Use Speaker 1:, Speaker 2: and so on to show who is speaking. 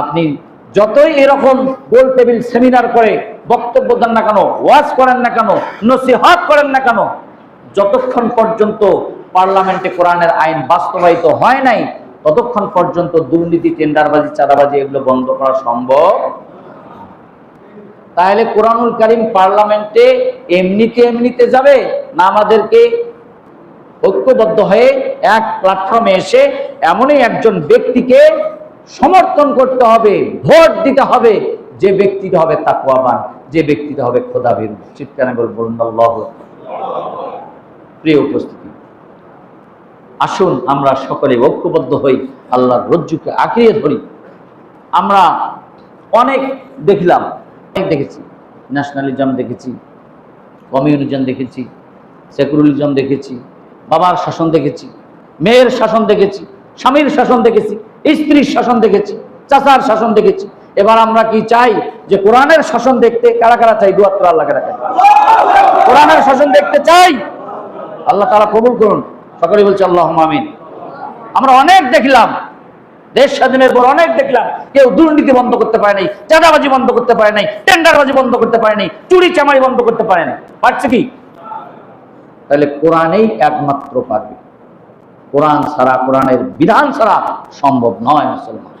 Speaker 1: আপনি যতই এরকম গোল টেবিল সেমিনার করে বক্তব্য দেন না কেন, ওয়াজ করেন না কেন, নসিহত করেন না কেন, যতক্ষণ পর্যন্ত পার্লামেন্টে কোরআনের আইন বাস্তবায়িত হয় নাই, ততক্ষণ পর্যন্ত দুর্নীতি, টেন্ডারবাজি, চাঁদাবাজি এগুলো বন্ধ করা সম্ভব? তাহলে কোরআনুল কারিম পার্লামেন্টে এমনিতে এমনিতে যাবে না আমাদেরকে ঐক্যবদ্ধ হয়ে এক প্ল্যাটফর্মে এসে এমনই একজন ব্যক্তিকে সমর্থন করতে হবে, ভোট দিতে হবে, যে ব্যক্তিটা হবে তাকুয়াবান যে ব্যক্তিটা হবে খোদাবিন চিৎকারে বল বলুন আল্লাহ প্রিয় উপস্থিতি, আসুন আমরা সকলে ঐক্যবদ্ধ হই, আল্লাহর রজ্জুকে আঁকড়িয়ে ধরি। আমরা অনেক দেখলাম, অনেক দেখেছি। ন্যাশনালিজম দেখেছি, কমিউনিজম দেখেছি, সেকুলারিজম দেখেছি, বাবার শাসন দেখেছি, মেয়ের শাসন দেখেছি। স্বামীর শাসন দেখেছি, স্ত্রীর শাসন দেখেছি, চাচার শাসন দেখেছি। এবার আমরা কি চাই যে কোরআনের শাসন দেখতে কারা কারা চাই? দুয়াত্র আল্লাহ কারা কোরআনের শাসন দেখতে চাই, আল্লাহ তারা কবুল করুন। সকলে বলছে আল্লাহ আমিন। আমরা অনেক দেখলাম, দেশ স্বাধীনের পর অনেক দেখলাম, কেউ দুর্নীতি বন্ধ করতে পারে নাই, চাঁদাবাজি বন্ধ করতে পারে নাই, টেন্ডারবাজি বন্ধ করতে পারে নাই, চুরি চামারি বন্ধ করতে পারে নাই। পারছে কি? তাহলে কোরআনেই একমাত্র পারবে। কোরআন ছাড়া কোরআনের বিধান ছাড়া সম্ভব নয় মুসলমান।